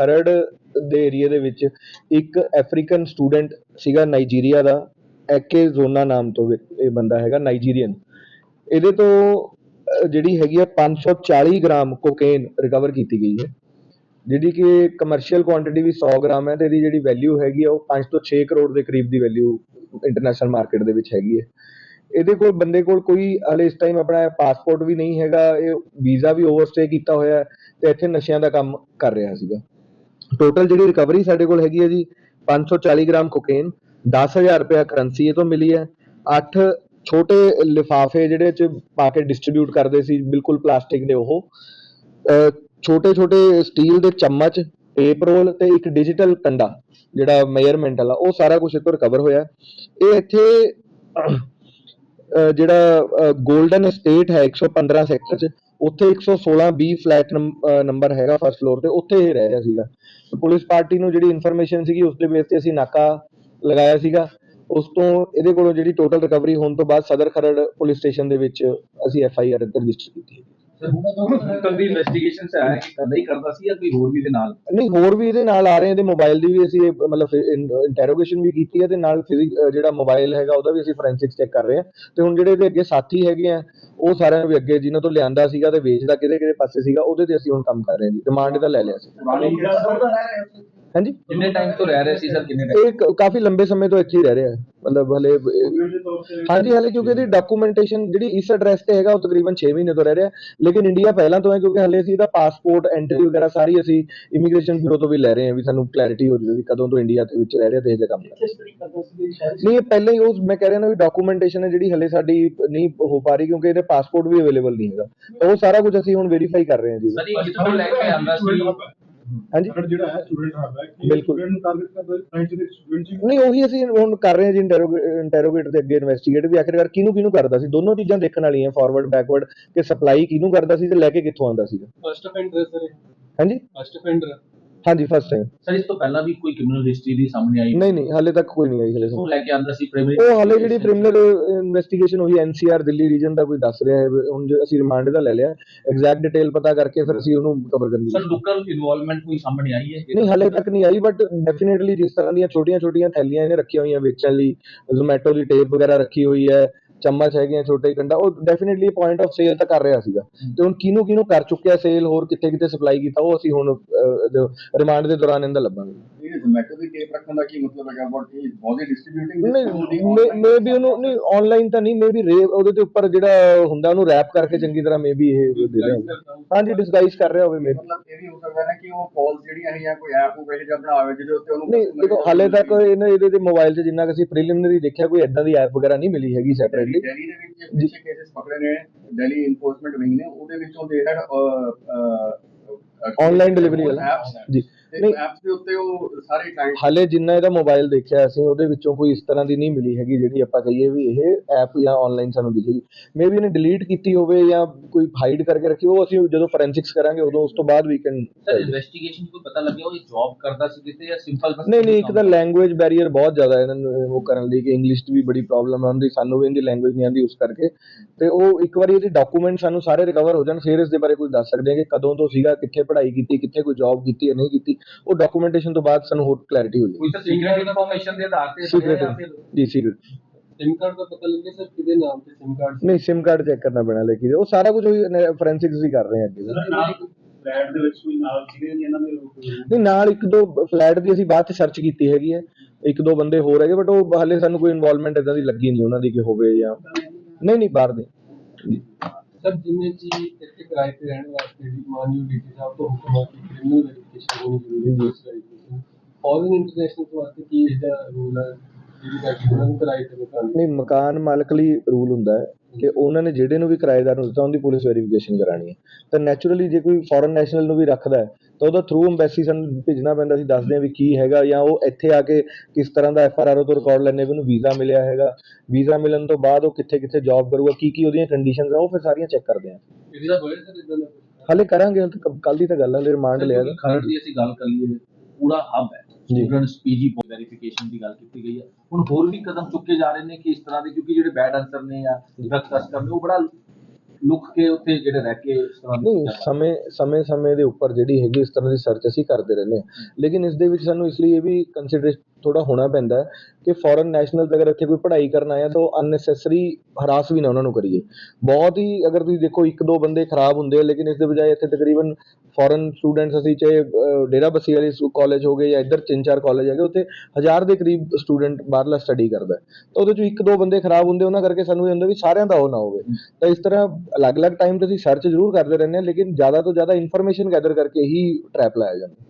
ਖਰੜ ਦੇ ਏਰੀਆ ਦੇ ਵਿੱਚ ਇੱਕ ਅਫਰੀਕਨ ਸਟੂਡੈਂਟ ਸੀਗਾ ਨਾਈਜੀਰੀਆ ਦਾ ਐਕੇ ਜ਼ੋਨਾ ਨਾਮ ਤੋਂ ਇਹ ਬੰਦਾ ਹੈਗਾ ਨਾਈਜੀਰੀਅਨ ਇਹਦੇ ਤੋਂ ਜਿਹੜੀ ਹੈਗੀ ਆ 540 ਗ੍ਰਾਮ ਕੋਕੇਨ ਰਿਕਵਰ ਕੀਤੀ ਗਈ ਹੈ, ਜਿਹੜੀ ਕਿ ਕਮਰਸ਼ੀਅਲ ਕੁਆਂਟੀਟੀ ਵੀ 100 ਗ੍ਰਾਮ ਹੈ ਤੇ ਇਹਦੀ ਜਿਹੜੀ ਵੈਲਿਊ ਹੈਗੀ ਆ ਉਹ 5 ਤੋਂ 6 ਕਰੋੜ ਦੇ ਕਰੀਬ ਦੀ ਵੈਲਿਊ ਇੰਟਰਨੈਸ਼ਨਲ ਮਾਰਕੀਟ ਦੇ ਵਿੱਚ ਹੈਗੀ ਹੈ। ਇਹਦੇ ਕੋਲ, ਬੰਦੇ ਕੋਲ ਕੋਈ ਹਲੇ ਇਸ ਟਾਈਮ ਆਪਣਾ ਪਾਸਪੋਰਟ ਵੀ ਨਹੀਂ ਹੈਗਾ, ਇਹ ਵੀਜ਼ਾ ਵੀ ਓਵਰਸਟੇ ਕੀਤਾ ਹੋਇਆ ਹੈ ਤੇ ਇੱਥੇ ਨਸ਼ਿਆਂ ਦਾ ਕੰਮ ਕਰ ਰਿਹਾ ਸੀਗਾ। ਟੋਟਲ ਜਿਹੜੀ ਰਿਕਵਰੀ ਸਾਡੇ ਕੋਲ ਹੈਗੀ ਹੈ ਜੀ 540 ਗ੍ਰਾਮ ਕੋਕੇਨ 10000 ਰੁਪਇਆ ਕਰੰਸੀ ਇਹ ਤੋਂ ਮਿਲੀ ਹੈ। 8 ਛੋਟੇ ਲਿਫਾਫੇ ਜਿਹੜੇ ਚ ਪਾ ਕੇ ਡਿਸਟ੍ਰੀਬਿਊਟ ਕਰਦੇ ਸੀ, ਬਿਲਕੁਲ ਪਲਾਸਟਿਕ ਦੇ ਉਹ। ਛੋਟੇ ਛੋਟੇ ਸਟੀਲ ਦੇ ਚਮਚ ਟੇਪ ਰੋਲ ਤੇ ਇੱਕ ਡਿਜੀਟਲ ਕੰਡਾ, ਜਿਹੜਾ ਮੇਜ਼ਰਮੈਂਟ ਵਾਲਾ, ਉਹ ਸਾਰਾ ਕੁਝ ਇਹ ਤੋਂ ਰਿਕਵਰ ਹੋਇਆ। ਇਹ ਇੱਥੇ ਜਿਹੜਾ 골ਡਨ estate ਹੈ 115 ਸੈਕਟਰ ਚ ਉੱਥੇ 116 ਬੀ ਫਲੈਟ ਨੰਬਰ ਹੈਗਾ ਫਸਟ ਫਲੋਰ ਤੇ, ਉੱਥੇ ਇਹ ਰਹਿ ਰਿਹਾ ਸੀਗਾ। ਪੁਲਿਸ ਪਾਰਟੀ ਨੂੰ ਜਿਹੜੀ ਇਨਫੋਰਮੇਸ਼ਨ ਸੀਗੀ, ਉਸ ਦੇ ਬੇਸ ਤੇ ਅਸੀਂ ਨਾਕਾ ਲਗਾਇਆ ਸੀਗਾ। ਉਸ ਤੋਂ ਇਹਦੇ ਕੋਲੋਂ ਜਿਹੜੀ ਟੋਟਲ ਰਿਕਵਰੀ ਹੋਣ ਤੋਂ ਬਾਅਦ ਸਦਰ ਖਰੜ ਪੁਲਿਸ ਸਟੇਸ਼ਨ ਦੇ ਵਿੱਚ ਅਸੀਂ ਐਫ ਆਈ ਆਰ ਰਜਿਸਟਰ ਕੀਤੀ ਹੈ। ਦੀ ਇਨਵੈਸਟੀਗੇਸ਼ਨ ਚ ਆਇਆ ਕਿ ਕਰਦਾ ਹੀ ਕਰਦਾ ਸੀ ਜਾਂ ਕੋਈ ਹੋਰ ਵੀ ਦੇ ਨਾਲ? ਨਹੀਂ ਹੋਰ ਵੀ ਇਹਦੇ ਨਾਲ ਆ ਰਹੇ ਇਹਦੇ ਮੋਬਾਈਲ ਦੀ ਵੀ ਅਸੀਂ ਇਹ ਮਤਲਬ ਇੰਟਰੋਗੇਸ਼ਨ ਵੀ ਕੀਤੀ ਹੈ ਤੇ ਨਾਲ ਫਿਜ਼ਿਕ ਜਿਹੜਾ ਮੋਬਾਈਲ ਹੈਗਾ ਉਹਦਾ ਵੀ ਅਸੀਂ ਫੋਰੈਂਸਿਕਸ ਚੈੱਕ ਕਰ ਰਹੇ ਹਾਂ ਤੇ ਹੁਣ ਜਿਹੜੇ ਇਹਦੇ ਅੱਗੇ ਸਾਥੀ ਹੈਗੇ ਆ ਉਹ ਸਾਰਿਆਂ ਨੂੰ ਵੀ ਅੱਗੇ ਜਿਨ੍ਹਾਂ ਤੋਂ ਲਿਆਂਦਾ ਸੀਗਾ ਤੇ ਵੇਚਦਾ ਕਿਹਦੇ ਕਿਹਦੇ ਪਾਸੇ ਸੀਗਾ ਉਹਦੇ ਤੇ ਅਸੀਂ ਹੁਣ ਕੰਮ ਕਰ ਰਹੇ ਹਾਂ ਜੀ। ਡਿਮਾਂਡ ਇਹਦਾ ਲੈ ਲਿਆ ਸੀ। ਹਾਂਜੀ। ਕਿੰਨੇ ਟਾਈਮ ਤੋਂ ਰਹਿ ਰਹੇ ਸੀ ਸਰ ਕਿੰਨੇ ਟਾਈਮ ਇਹ ਕਾਫੀ ਲੰਬੇ ਸਮੇਂ ਤੋਂ ਇੱਥੇ ਹੀ ਰਹਿ ਰਿਹਾ। ਹੈ ਮਤਲਬ ਹਲੇ, ਹਾਂਜੀ, ਹਲੇ ਕਿਉਂਕਿ ਇਹਦੀ ਡਾਕੂਮੈਂਟੇਸ਼ਨ ਜਿਹੜੀ ਇਸ ਐਡਰੈਸ ਤੇ ਹੈਗਾ, ਉਹ ਤਕਰੀਬਨ 6 ਮਹੀਨੇ ਤੋਂ ਰਹਿ ਰਿਹਾ। ਲੇਕਿਨ ਇੰਡੀਆ ਪਹਿਲਾਂ ਤੋਂ ਹੈ, ਕਿਉਂਕਿ ਹਲੇ ਅਸੀਂ ਇਹਦਾ ਪਾਸਪੋਰਟ ਐਂਟਰੀ ਵਗੈਰਾ ਸਾਰੀ ਅਸੀਂ ਇਮੀਗ੍ਰੇਸ਼ਨ ਬਿਊਰੋ ਤੋਂ ਵੀ ਲੈ ਰਹੇ ਹਾਂ, ਵੀ ਸਾਨੂੰ ਕਲੈਰਿਟੀ ਹੋ ਜਾਵੇ ਵੀ ਕਦੋਂ ਤੋਂ ਇੰਡੀਆ ਦੇ ਵਿੱਚ ਰਹਿ ਰਿਹਾ ਤੇ ਇਹ ਜਿਹਾ ਕੰਮ ਨਹੀਂ, ਇਹ ਪਹਿਲਾਂ ਹੀ ਉਹ ਮੈਂ ਕਹਿ ਰਿਹਾ ਨਾ ਵੀ ਡਾਕੂਮੈਂਟੇਸ਼ਨ ਹੈ ਜਿਹੜੀ ਹਲੇ ਸਾਡੀ ਨਹੀਂ ਹੋ ਪਾ ਰਹੀ, ਕਿਉਂਕਿ ਇਹਦੇ ਪਾਸਪੋਰਟ ਵੀ ਅਵੇਲੇਬਲ ਨਹੀਂ ਹੈਗਾ। ਉਹ ਸਾਰਾ ਕੁਝ ਅਸੀਂ ਹੁਣ ਵੈਰੀਫਾਈ ਕਰ ਰਹੇ ਹਾਂ ਜੀ। ਸਰ ਇਹ ਕਿੱਥੋਂ ਲੈ ਕੇ ਆਂਦਾ ਸੀ। ਹਾਂਜੀ। ਜਿਹੜਾ ਹੈ ਸਟੂਡੈਂਟ ਹੱਬ ਹੈ ਕਿ ਬਿਲਕੁਲ। ਸਟੂਡੈਂਟ ਨੂੰ ਟਾਰਗੇਟ ਕਰਦਾ ਫ੍ਰੈਂਚ ਦੇ ਸਟੂਡੈਂਟ ਸੀ ਨਹੀਂ ਉਹੀ ਅਸੀਂ ਹੁਣ ਕਰ ਰਹੇ ਹਾਂ ਜੀ ਇੰਟਰੋਗੇਟ ਦੇ ਅੱਗੇ ਇਨਵੈਸਟੀਗੇਟ ਵੀ ਆਖਿਰਕਾਰ ਕਿਹਨੂੰ ਕਿਹਨੂੰ ਕਰਦਾ ਸੀ। ਦੋਨੋਂ ਚੀਜ਼ਾਂ ਦੇਖਣ ਵਾਲੀਆਂ ਫਾਰਵਰਡ ਬੈਕਵਰਡ ਕਿ ਸਪਲਾਈ ਕਿਹਨੂੰ ਕਰਦਾ ਸੀ ਤੇ ਲੈ ਕੇ ਕਿੱਥੋਂ ਆਉਂਦਾ ਸੀਗਾ। ਫਸਟ ਅਫੈਂਡਰ ਸਰ ਹਾਂਜੀ? ਫਸਟ ਅਫੈਂਡਰ ਹਾਂਜੀ ਫਸਟ ਟਾਈਮ ਸਰ ਇਸ ਤੋਂ ਪਹਿਲਾਂ ਵੀ ਕੋਈ ਕ੍ਰਿਮੀਨਲ ਹਿਸਟਰੀ ਦੀ ਸਾਹਮਣੇ ਆਈ? ਨਹੀਂ ਨਹੀਂ ਹਾਲੇ ਤੱਕ ਕੋਈ ਨਹੀਂ ਆਈ ਹਲੇ ਉਹ ਲੈ ਕੇ ਆਂਦਾ ਸੀ ਪ੍ਰਾਇਮਰੀ ਉਹ ਹਾਲੇ ਜਿਹੜੀ ਕ੍ਰਿਮੀਨਲ ਇਨਵੈਸਟੀਗੇਸ਼ਨ ਹੋਈ ਐਨਸੀਆਰ ਦਿੱਲੀ ਰੀਜਨ ਦਾ ਕੋਈ ਦੱਸ ਰਿਹਾ ਹੈ ਹੁਣ ਜੇ ਅਸੀਂ ਰਿਮਾਂਡ ਦਾ ਲੈ ਲਿਆ ਐਗਜ਼ੈਕਟ ਡਿਟੇਲ ਪਤਾ ਕਰਕੇ ਫਿਰ ਅਸੀਂ ਉਹਨੂੰ ਕਵਰ ਕਰਨ ਦੀ ਸਰ ਲੋਕਲ ਇਨਵੋਲਵਮੈਂਟ ਕੋਈ ਸਾਹਮਣੇ ਆਈ ਹੈ? ਨਹੀਂ ਹਾਲੇ ਤੱਕ ਨਹੀਂ ਆਈ ਬਟ ਡੈਫੀਨਿਟਲੀ ਜਿਸ ਤਰ੍ਹਾਂ ਦੀਆਂ ਛੋਟੀਆਂ-ਛੋਟੀਆਂ ਥੈਲੀਆਂ ਇਹਨੇ ਰੱਖੀਆਂ ਹੋਈਆਂ ਵੇਚਣ ਲਈ ਜ਼ੋਮੈਟੋ ਦੀ ਟੇਪ ਵਗੈਰਾ ਰੱਖੀ ਹੋਈ ਹੈ ਚਮਚ ਹੈਗੇ ਛੋਟੇ ਕੰਡਾ, ਉਹ ਡੈਫੀਨਿਟਲੀ ਪੁਆਇੰਟ ਆਫ ਸੇਲ ਤਾਂ ਕਰ ਰਿਹਾ ਸੀਗਾ। ਤੇ ਹੁਣ ਕਿਹਨੂੰ ਕਿਹਨੂੰ ਕਰ ਚੁੱਕਿਆ ਸੇਲ ਹੋਰ ਕਿੱਥੇ ਕਿੱਥੇ ਸਪਲਾਈ ਕੀਤਾ, ਉਹ ਅਸੀਂ ਹੁਣ ਰਿਮਾਂਡ ਦੇ ਦੌਰਾਨ ਇਹਦਾ ਲੱਭਾਂਗੇ। ਜ਼ੋਮੈਟੋ ਦੀ ਟੇਪ ਰੱਖਣ ਦਾ ਕੀ ਮਤਲਬ ਹੈਗਾ? ਬਟ ਇਹ ਬੋਡੀ ਡਿਸਟ੍ਰੀਬਿਊਟਿੰਗ ਨਹੀਂ ਮੇ ਵੀ ਉਹਨੂੰ ਨਹੀਂ ਆਨਲਾਈਨ ਤਾਂ ਨਹੀਂ ਮੇ ਵੀ ਰੇਪ ਉਹਦੇ ਤੇ ਉੱਪਰ ਜਿਹੜਾ ਹੁੰਦਾ ਉਹਨੂੰ ਰੈਪ ਕਰਕੇ ਚੰਗੀ ਤਰ੍ਹਾਂ ਮੇ ਵੀ ਇਹ ਦੇ ਰਿਹਾ ਹੋਵੇ ਹਾਂਜੀ ਡਿਸਗਾਈਜ਼ ਕਰ ਰਿਹਾ ਹੋਵੇ ਮੇ ਮਤਲਬ ਇਹ ਵੀ ਹੋ ਸਕਦਾ ਨਾ ਕਿ ਉਹ ਕਾਲਸ ਜਿਹੜੀਆਂ ਹੈ ਜਾਂ ਕੋਈ ਐਪ ਉਹ ਵੇਲੇ ਜਿਹਾ ਬਣਾਵੇ ਜਿਹਦੇ ਉੱਤੇ ਉਹਨੂੰ ਨਹੀਂ ਦੇਖੋ ਹਾਲੇ ਤੱਕ ਇਹਨੇ ਇਹਦੇ ਤੇ ਮੋਬਾਈਲ 'ਚ ਜਿੰਨਾ ਕਿ ਅਸੀਂ ਪ੍ਰੀਲਿਮਿਨਰੀ ਦੇਖਿਆ ਕੋਈ ਐਦਾਂ ਦੀ ਐਪ ਵਗੈਰਾ ਨਹੀਂ ਮਿਲੀ ਹੈਗੀ ਸੈਪਰੇਟਲੀ ਦਿੱਲੀ ਦੇ ਵਿੱਚ ਪਿੱਛੇ ਕੇਸਸ ਪਕੜੇ ਨੇ ਦਿੱਲੀ ਇਨਫੋਰਸਮੈਂਟ ਵਿੰਗ ਨੇ ਉਹਦੇ ਵਿੱਚੋਂ ਦੇ ਹੈਡ Online delivery ਵਾਲਾ। ਜੀ। ਨਹੀਂ। ਐਪਸ ਦੇ ਉੱਤੇ ਉਹ ਸਾਰੇ ਕਲਾਇੰਟ ਹਾਲੇ ਜਿੰਨਾ ਇਹਦਾ ਮੋਬਾਈਲ ਦੇਖਿਆ ਅਸੀਂ ਉਹਦੇ ਵਿੱਚੋਂ ਕੋਈ ਇਸ ਤਰ੍ਹਾਂ ਦੀ ਨਹੀਂ ਮਿਲੀ ਹੈਗੀ ਜਿਹੜੀ ਆਪਾਂ ਕਹੀਏ ਵੀ ਇਹ ਐਪ ਜਾਂ ਆਨਲਾਈਨ ਸਾਨੂੰ ਦਿਖੇਗੀ। ਮੇਬੀ ਇਹਨੇ ਡਿਲੀਟ ਕੀਤੀ ਹੋਵੇ ਜਾਂ ਕੋਈ ਹਾਈਡ ਕਰਕੇ ਰੱਖੀ ਉਹ ਅਸੀਂ ਜਦੋਂ ਫੋਰੈਂਸਿਕਸ ਕਰਾਂਗੇ ਉਦੋਂ ਉਸ ਤੋਂ ਬਾਅਦ ਵੀ ਕੈਨ ਸਰ ਇਨਵੈਸਟੀਗੇਸ਼ਨ ਕੋਈ ਪਤਾ ਲੱਗਿਆ ਉਹ ਜੌਬ ਕਰਦਾ ਸੀ ਕਿਤੇ ਜਾਂ ਸਿੰਪਲ ਬਸ ਨਹੀਂ ਨਹੀਂ ਇੱਕ ਤਾਂ ਲੈਂਗੁਏਜ ਬੈਰੀਅਰ ਬਹੁਤ ਜ਼ਿਆਦਾ ਹੈ ਇਹਨਾਂ ਨੂੰ ਉਹ ਕਰਨ ਲਈ ਕਿ ਇੰਗਲਿਸ਼ 'ਚ ਵੀ ਬੜੀ ਪ੍ਰੋਬਲਮ ਆਉਂਦੀ ਸਾਨੂੰ ਵੀ ਇਹਦੀ ਲੈਂਗੁਏਜ ਨਹੀਂ ਆਉਂਦੀ ਉਸ ਕਰਕੇ। ਤੇ ਉਹ ਇੱਕ ਵਾਰੀ ਇਹਦੇ ਡਾਕੂਮੈਂਟ ਸਾਨੂੰ ਸਾਰੇ ਰਿਕਵਰ ਹੋ ਜਾਣ ਫਿਰ ਇਸ ਦੇ ਬਾਰੇ ਕੁਝ ਦੱਸ ਸਕਦੇ ਹਾਂ ਕਿ ਕਦੋਂ ਤੋਂ ਸੀਗਾ ਕਿੱਥੇ ਪੜ੍ਹਾਈ ਕੀਤੀ ਕਿੱਥੇ ਕੋਈ ਜੌਬ ਕੀਤੀ ਜਾਂ ਨਹੀਂ ਕੀਤੀ। ਉਹ ਡਾਕੂਮੈਂਟੇਸ਼ਨ ਤੋਂ ਬਾਅਦ ਸਾਨੂੰ ਹੋਰ ਕਲੈਰਿਟੀ ਹੋ ਜਾਏਗੀ ਕੋਈ ਤਾਂ ਸੀਕ੍ਰੀਟ ਇਨਫੋਰਮੇਸ਼ਨ ਦੇ ਆਧਾਰ ਤੇ Secret ਜਾਂ ਫਿਰ ਜੀ ਸੀਕ੍ਰੀਟ ਸਿਮ ਕਾਰਡ ਦਾ ਪਤਾ ਲੱਗਿਆ ਸਰ ਕਿਹਦੇ ਨਾਮ ਤੇ ਸਿਮ ਕਾਰਡ ਨਹੀਂ ਸਿਮ ਕਾਰਡ ਚੈੱਕ ਕਰਨਾ ਪੈਣਾ ਲੇਕਿਨ ਉਹ ਸਾਰਾ ਕੁਝ ਫੋਰੈਂਸਿਕਸ ਹੀ ਕਰ ਰਹੇ ਹਾਂ ਅੱਗੇ ਫਲੈਟ ਦੇ ਵਿੱਚ ਕੋਈ ਨਾਲ ਸੀਗੇ ਜੀ ਇਹਨਾਂ ਦੇ ਲੋਕ ਨਹੀਂ ਨਾਲ ਇੱਕ ਦੋ ਫਲੈਟ ਦੀ ਅਸੀਂ ਬਾਅਦ ਚ ਸਰਚ ਕੀਤੀ ਹੈਗੀ ਹੈ। ਇੱਕ ਦੋ ਬੰਦੇ ਹੋਰ ਹੈਗੇ ਬਟ ਉਹ ਹਾਲੇ ਸਾਨੂੰ ਕੋਈ ਇਨਵੋਲਵਮੈਂਟ ਇਦਾਂ ਦੀ ਲੱਗੀ ਨਹੀਂ ਉਹਨਾਂ ਦੀ ਕਿ ਹੋਵੇ ਜਾਂ ਨਹੀਂ ਨਹੀਂ ਬਾਹਰ ਦੇ। ਸਰ ਜਿਵੇਂ ਜੀ ਇੱਥੇ ਕਿਰਾਏ ਤੇ ਰਹਿਣ ਵਾਸਤੇ ਜੀ ਮਾਨਯੂ ਡੀਟੀ ਸਾਹਿਬ ਤੋਂ ਹੁਕਮ ਆ ਕਿ ਕ੍ਰਿਮੀਨਲ ਵੈਰੀਫਿਕੇਸ਼ਨ ਹੋਣੀ ਜ਼ਰੂਰੀ ਹੈ ਇਸ ਵੈਰੀਫਿਕੇਸ਼ਨ ਫੋਰਨ ਇੰਟਰਨੈਸ਼ਨਲ ਵਾਸਤੇ ਕੀ ਇਹਦਾ ਰੂਲ ਹੈ? ਜਿਹੜੀ ਕਿ ਉਹਨਾਂ ਨੂੰ ਕਿਰਾਏ ਤੇ ਮਕਾਨ ਨਹੀਂ, ਮਕਾਨ ਮਾਲਕ ਲਈ ਰੂਲ ਹੁੰਦਾ ਹੈ। ਕਿ ਉਹਨਾਂ ਨੇ ਜਿਹੜੇ ਨੂੰ ਵੀ ਕਿਰਾਏਦਾਰ ਨੂੰ ਦਿੱਤਾ ਉਹਦੀ ਪੁਲਿਸ ਵੈਰੀਫਿਕੇਸ਼ਨ ਕਰਾਣੀ ਹੈ ਤਾਂ ਨੈਚੁਰਲੀ ਜੇ ਕੋਈ ਫੋਰਨ ਨੈਸ਼ਨਲ ਨੂੰ ਵੀ ਰੱਖਦਾ ਹੈ ਤਾਂ ਉਹਦਾ ਥਰੂ ਐਮਬੈਸੀ ਸਾਨੂੰ ਭੇਜਣਾ ਪੈਂਦਾ ਸੀ ਦੱਸਦੇ ਹਾਂ ਵੀ ਕੀ ਹੈਗਾ ਜਾਂ ਉਹ ਇੱਥੇ ਆ ਕੇ ਕਿਸ ਤਰ੍ਹਾਂ ਦਾ ਐਫ ਆਰ ਆਰ ਤੋਂ ਰਿਕਾਰਡ ਲੈਣੇ ਵੀ ਉਹਨੂੰ ਵੀਜ਼ਾ ਮਿਲਿਆ ਹੈਗਾ ਵੀਜ਼ਾ ਮਿਲਣ ਤੋਂ ਬਾਅਦ ਉਹ ਕਿੱਥੇ ਕਿੱਥੇ ਜੌਬ ਕਰੂਗਾ ਕੀ ਕੀ ਉਹਦੀਆਂ ਕੰਡੀਸ਼ਨਸ ਆ ਉਹ ਫਿਰ ਸਾਰੀਆਂ ਚੈੱਕ ਕਰਦੇ ਸਰ ਇਦਾਂ ਦਾ ਕੁਛ? ਹਾਲੇ ਕਰਾਂਗੇ ਕੱਲ ਦੀ ਤਾਂ ਗੱਲ ਹੈ ਹਲੇ ਰਿਮਾਂਡ ਲਿਆ। ਖਰੜ ਦੀ ਅਸੀਂ ਗੱਲ ਕਰ ਲਈਏ ਪੂਰਾ ਹੱਬ ਹੈ ਸਟੂਡੈਂਟਸ ਪੀਜੀ ਵੈਰੀਫਿਕੇਸ਼ਨ ਦੀ ਗੱਲ ਕੀਤੀ ਗਈ ਹੈ ਹੁਣ ਹੋਰ ਵੀ ਕਦਮ ਚੁੱਕੇ ਜਾ ਰਹੇ ਨੇ ਕਿ ਇਸ ਤਰ੍ਹਾਂ ਦੇ ਕਿਉਂਕਿ ਜਿਹੜੇ ਬੈਡ ਅਨਸਰ ਨੇ ਜਾਂ ਡਰਗ ਤਸਕਰ ਨੇ ਉਹ ਬੜਾ ਲੁਕ ਕੇ ਉੱਥੇ ਜਿਹੜੇ ਰਹਿ ਕੇ ਇਸ ਤਰ੍ਹਾਂ ਨਹੀਂ ਸਮੇਂ ਸਮੇਂ ਸਮੇਂ ਦੇ ਉੱਪਰ ਜਿਹੜੀ ਹੈਗੀ ਇਸ ਤਰ੍ਹਾਂ ਦੀ ਸਰਚ ਅਸੀਂ ਕਰਦੇ ਰਹਿੰਦੇ ਹਾਂ। ਲੇਕਿਨ ਇਸ ਦੇ ਵਿੱਚ ਸਾਨੂੰ ਇਸ ਲਈ ਇਹ ਵੀ ਕੰਸੀਡਰ ਥੋੜਾ ਹੋਣਾ ਪੈਂਦਾ ਹੈ ਕਿ ਫੋਰਨ ਨੈਸ਼ਨਲ ਅਗਰ ਇੱਥੇ ਕੋਈ ਪੜ੍ਹਾਈ ਕਰਨ ਆਇਆ ਤਾਂ ਅਨਨੈਸੈਸਰੀ ਹਰਾਸ ਵੀ ਨਾ ਉਹਨਾਂ ਨੂੰ ਕਰੀਏ। ਬਹੁਤ ਹੀ ਅਗਰ ਤੁਸੀਂ ਦੇਖੋ ਇੱਕ ਦੋ ਬੰਦੇ ਖਰਾਬ ਹੁੰਦੇ ਆ ਲੇਕਿਨ ਇਸ ਦੇ ਬਜਾਏ ਇੱਥੇ ਤਕਰੀਬਨ ਫੋਰਨ ਸਟੂਡੈਂਟਸ ਅਸੀਂ ਚਾਹੇ ਅਹ, ਡੇਰਾ ਬੱਸੀ ਵਾਲੀ ਕਾਲਜ ਹੋ ਗਏ ਜਾਂ ਇੱਧਰ ਤਿੰਨ ਚਾਰ ਕਾਲਜ ਹੈਗੇ ਉੱਥੇ ਹਜ਼ਾਰ ਦੇ ਕਰੀਬ ਸਟੂਡੈਂਟ ਬਾਹਰਲਾ ਸਟੱਡੀ ਕਰਦਾ ਤਾਂ ਉਹਦੇ ਚੋਂ ਇੱਕ ਦੋ ਬੰਦੇ ਖਰਾਬ ਹੁੰਦੇ ਉਹਨਾਂ ਕਰਕੇ ਸਾਨੂੰ ਇਹ ਹੁੰਦਾ ਵੀ ਸਾਰਿਆਂ ਦਾ ਉਹ ਨਾ ਹੋਵੇ। ਤਾਂ ਇਸ ਤਰ੍ਹਾਂ ਅਲੱਗ-ਅਲੱਗ ਟਾਈਮ ਤੇ ਅਸੀਂ ਸਰਚ ਜ਼ਰੂਰ ਕਰਦੇ ਰਹਿੰਦੇ ਹਾਂ ਲੇਕਿਨ ਜ਼ਿਆਦਾ ਤੋਂ ਜ਼ਿਆਦਾ ਇਨਫੋਰਮੇਸ਼ਨ ਗੈਦਰ ਕਰਕੇ ਹੀ ਟਰੈਪ ਲਾਇਆ ਜਾਂਦਾ।